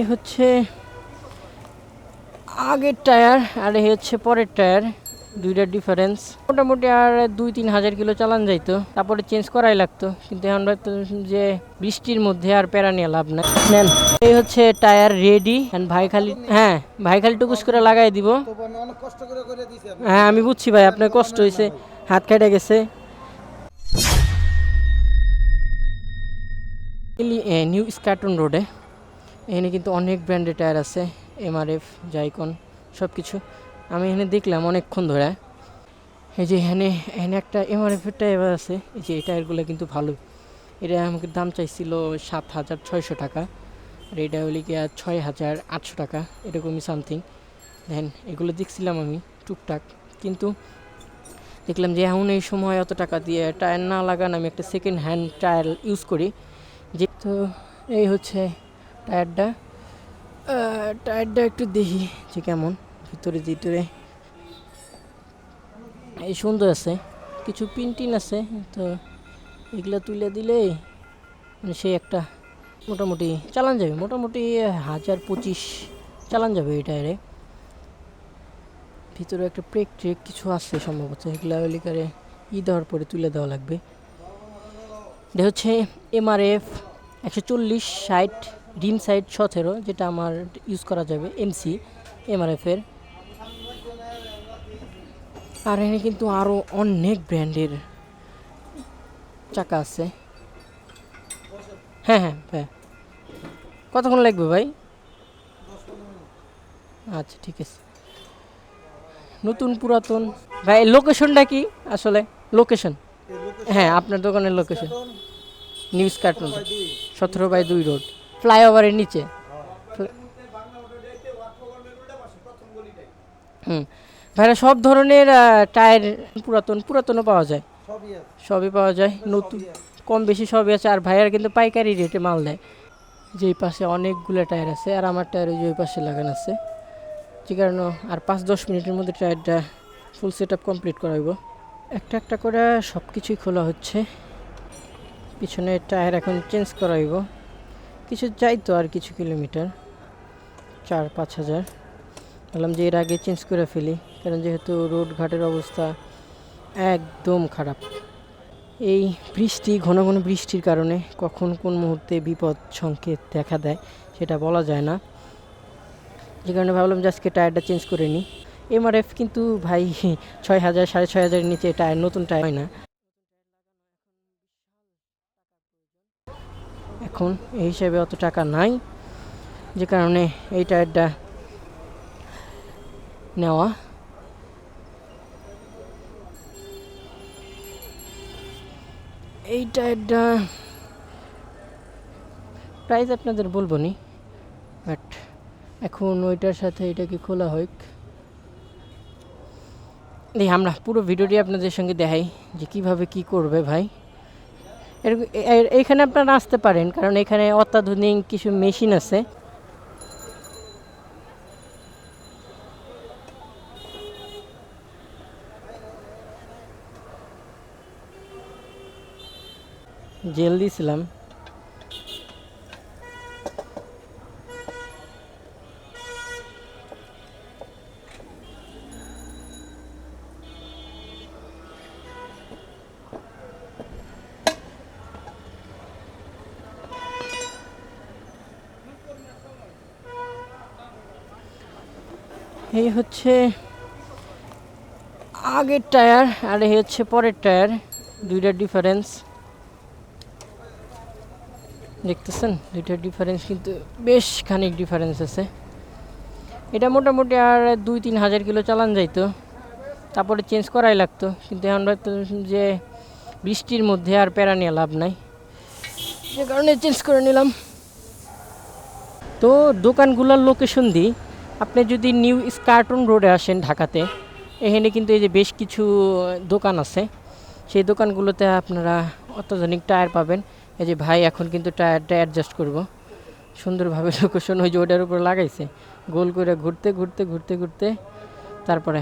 এ হচ্ছে আগের টায়ার আর এই হচ্ছে পরের টায়ার দুইটার ডিফারেন্স মোটামুটি আর দুই তিন হাজার কিলো চালান যাইতো, তারপরে চেঞ্জ করাই লাগতো। কিন্তু এখন যে বৃষ্টির মধ্যে আর প্যারা নিয়ে লাভ নাই। নেন, এই হচ্ছে টায়ার রেডি ভাই খালি হ্যাঁ ভাই খালি টুকুস করে লাগাই দিব। হ্যাঁ আমি বুঝছি ভাই, আপনার কষ্ট হয়েছে হাত কেটে গেছে। নিউ স্কার্টন রোডে এখানে কিন্তু অনেক ব্র্যান্ডের টায়ার আছে এমআরএফ জাইকন সব কিছু আমি এখানে দেখলাম অনেকক্ষণ ধরে। এই যে এখানে এখানে একটা এমআরএফের টায়ার আছে, এই যে এই টায়ারগুলো কিন্তু ভালো। এটা আমাকে দাম চাইছিল সাত হাজার ছয়শো টাকা, আর এটা হলে কি ছয় হাজার আটশো টাকা, এরকমই সামথিং দেন এগুলো দেখছিলাম আমি টুকটাক, কিন্তু দেখলাম যে এখন এই সময় অত টাকা দিয়ে টায়ার না লাগান, আমি একটা সেকেন্ড হ্যান্ড টায়ার ইউজ করি। যে তো এই হচ্ছে টায়ারটা? টায়ারটা একটু দেখি যে কেমন, ভিতরে ভিতরে। এই সুন্দর আছে, কিছু পিনটিন আছে, তো এগুলো তুলে দিলেই মানে সেই একটা মোটামুটি চালান যাবে, মোটামুটি হাজার পঁচিশ চালান যাবে এই টায়ারে। ভিতরে একটা প্রেক ট্রেক কিছু আছে সম্ভবত, এগুলা লিকারে ই দেওয়ার পরে তুলে দেওয়া লাগবে। এটা হচ্ছে এমআরএফ একশো চল্লিশ ষাট ডিম সাইড সতেরো যেটা আমার ইউজ করা যাবে এমসি এমআরএফের আর এখানে কিন্তু আরও অনেক ব্র্যান্ডের চাকা আছে। হ্যাঁ হ্যাঁ হ্যাঁ। কতক্ষণ লাগবে ভাই? আচ্ছা ঠিক আছে। নতুন পুরাতন। ভাই লোকেশনটা কি আসলে? লোকেশন হ্যাঁ আপনার দোকানের লোকেশন নিউজ কার্টুন সতেরো বাই দুই রোড ফ্লাইওভারের নিচে। হুম। ভাইরা সব ধরনের টায়ার পুরাতন পুরাতনও পাওয়া যায়। সবই সবই পাওয়া যায়। নতুন কম বেশি সবই আছে। আর ভাইয়ার কিন্তু পাইকারি রেটে মাল দেয়। যেই পাশে অনেকগুলো টায়ার আছে আর আমার টায়ার ওই যে ওই পাশে লাগানো আছে। যে কারণে আর পাঁচ দশ মিনিটের মধ্যে টায়ারটা ফুল সেট আপ কমপ্লিট করাইব একটা একটা করে সব কিছুই খোলা হচ্ছে। পিছনে টায়ার এখন চেঞ্জ করাইব কিছু যাইতো আর কিছু কিলোমিটার, চার, পাঁচ হাজার। বললাম যে এর আগে চেঞ্জ করে ফেলি, কারণ যেহেতু রোড ঘাটের অবস্থা একদম খারাপ। এই বৃষ্টি, ঘন ঘন বৃষ্টির কারণে কখন কোন মুহূর্তে বিপদ সংকেত দেখা দেয় সেটা বলা যায় না। যে কারণে ভাবলাম যে আজকে টায়ারটা চেঞ্জ করে নিই। এমআরএফ কিন্তু ভাই, ছয় হাজার, সাড়ে ছয় হাজারের নিচে টায়ার, নতুন টায়ার হয় না। এখন এই হিসাবে অত টাকা নাই। যে কারণে এই টায়ারটা নেওয়া। এই টায়ারটা প্রাইস আপনাদের বলব নি বাট এখন ওইটার সাথে এটা কি খোলা হোক। দেখি আমরা পুরো ভিডিওটি আপনাদের সঙ্গে দেখাই যে কীভাবে কি করবে ভাই। এর- এ- এইখানে আপনারা আসতে পারেন কারণ এখানে অত্যাধুনিক কিছু মেশিন আছে। জেল দিয়েছিলাম এই হচ্ছে আগের টায়ার আর এই হচ্ছে পরের টায়ার, দুইটার ডিফারেন্স দেখতেছেন? দুইটার ডিফারেন্স কিন্তু বেশ খানিক ডিফারেন্স আছে। এটা মোটামুটি আর দুই তিন হাজার কিলো চালান যাইতো। তারপরে চেঞ্জ করাই লাগতো। কিন্তু এখন যে বৃষ্টির মধ্যে আর প্যারা নিয়ে লাভ নাই। যে কারণে চেঞ্জ করে নিলাম। তো দোকানগুলোর লোকেশন দিই আপনি যদি নিউ স্কার্টন রোডে আসেন ঢাকাতে, এখানে কিন্তু এই যে বেশ কিছু দোকান আছে। সেই দোকানগুলোতে আপনারা অত্যাধুনিক টায়ার পাবেন। এই যে ভাই, এখন কিন্তু টায়ারটা অ্যাডজাস্ট করব। সুন্দরভাবে লোকেশন ওই যে ওটার উপর লাগাইছে। গোল করে ঘুরতে ঘুরতে ঘুরতে ঘুরতে। তারপরে,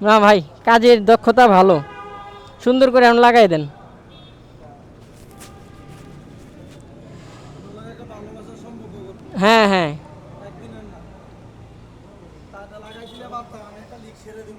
না ভাই, কাজের দক্ষতা ভালো। সুন্দর করে এখন লাগাই দেন। হ্যাঁ হ্যাঁ একদিনের না টায়ারটা লাগাইছিলে পারতাম আমি একটা লিক ছেড়ে দিব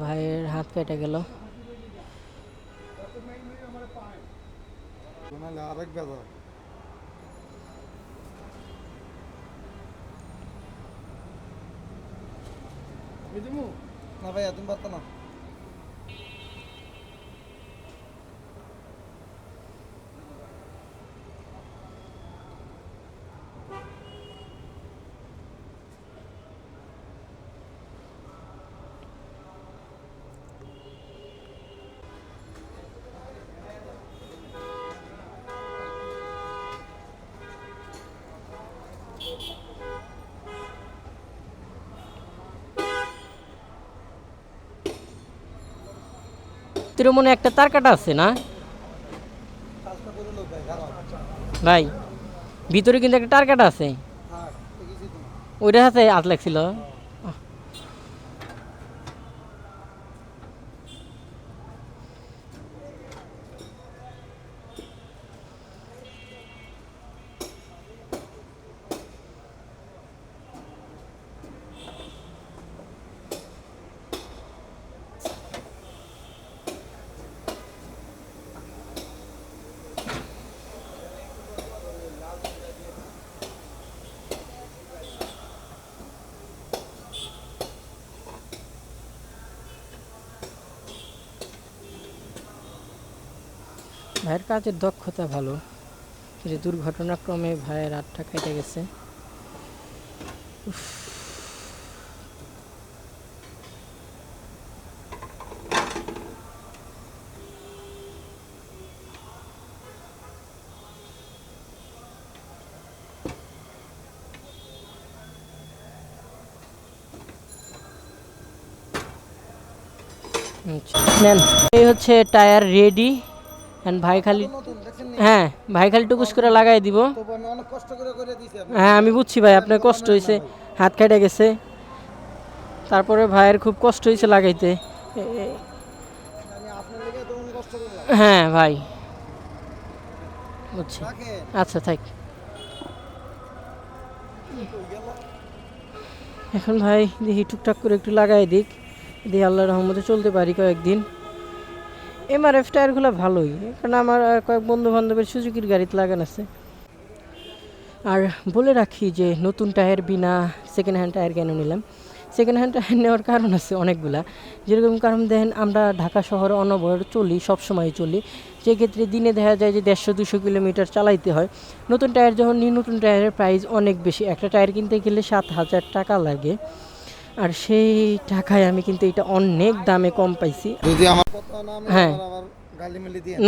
ভাইয়ের হাত কেটে গেল। নাহলে আরেক বেজা না ভাইয়া তুমি পারতো না। তোর মনে একটা তার কাটা আছে না? ভাই ভিতরে কিন্তু একটা তার কাটা আছে। ওইটা আছে হাত লাগছিল? ভাইয়ের কাজের দক্ষতা ভালো যে দুর্ঘটনাক্রমে ভাইয়ের আটটা কেটে গেছে। আচ্ছা, এই হচ্ছে টায়ার রেডি। ভাই খালি? হ্যাঁ ভাই খালি টুকুস করে লাগাই দিব। হ্যাঁ আমি বুঝছি ভাই আপনার কষ্ট হয়েছে হাত কেটে গেছে। তারপরে ভাইয়ের খুব কষ্ট হয়েছে লাগাইতে। করলাম হ্যাঁ ভাই। বুঝছি। আচ্ছা থাক। এখন ভাই দেখি টুকটাক করে একটু লাগাই দিক। দিয়ে আল্লাহ রহমতে চলতে পারি কয়েকদিন। এমআরএফ টায়ারগুলো ভালোই, কারণ আমার কয়েক বন্ধু বান্ধবের সুজুকির গাড়িতে লাগানো আছে। আর বলে রাখি যে, নতুন টায়ার বিনা সেকেন্ড হ্যান্ড টায়ার কেন নিলাম। সেকেন্ড হ্যান্ড টায়ার নেওয়ার কারণ আছে অনেকগুলা। যেরকম কারণ দেখেন, আমরা ঢাকা শহরে অনবর চলি সব সময় চলি। সেক্ষেত্রে দিনে দেখা যায় যে, দেড়শো, দুশো কিলোমিটার চালাইতে হয়। নতুন টায়ার যখন নিই নতুন টায়ারের প্রাইস অনেক বেশি। একটা টায়ার কিনতে গেলে সাত হাজার টাকা লাগে। আর সেই টাকায় আমি কিন্তু এটা অনেক দামে কম পাইছি। যদি আমার কথা না হ্যাঁ।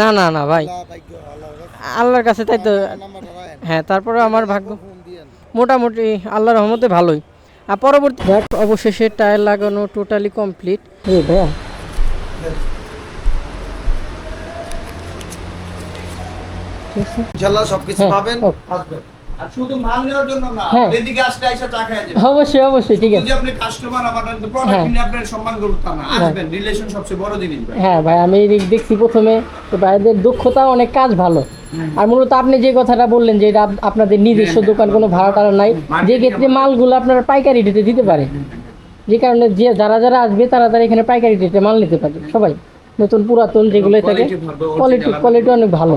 না না না ভাই। আল্লাহ আল্লাহর কাছে তাই তো হ্যাঁ তারপরে আমার ভাগ্য মোটামুটি আল্লাহর রহমতে ভালোই। আর পরবর্তী দেখ অবশেষে টায়ার লাগানো টোটালি কমপ্লিট ভাইয়া। ঠিক ইনশাআল্লাহ সবকিছু হ্যাঁ, পাবেন। আসবেন। হ্যাঁ। যাবে। অবশ্যই অবশ্যই ঠিক আছে। হ্যাঁ। ভাই। হ্যাঁ আমি দেখছি প্রথমে তো ভাইদের দক্ষতা অনেক কাজ ভালো। আর মূলত আপনি যে কথাটা বললেন যে এটা আপনাদের নিজস্ব দোকান কোনো ভাড়া টাড়া নাই যে ক্ষেত্রে মালগুলো আপনারা পাইকারি রেটে দিতে পারে। যে কারণে যে যারা যারা আসবে তারা তারা এখানে পাইকারি রেটে মাল নিতে পারে সবাই নতুন পুরাতন যেগুলো থাকে কোয়ালিটি কোয়ালিটি অনেক ভালো।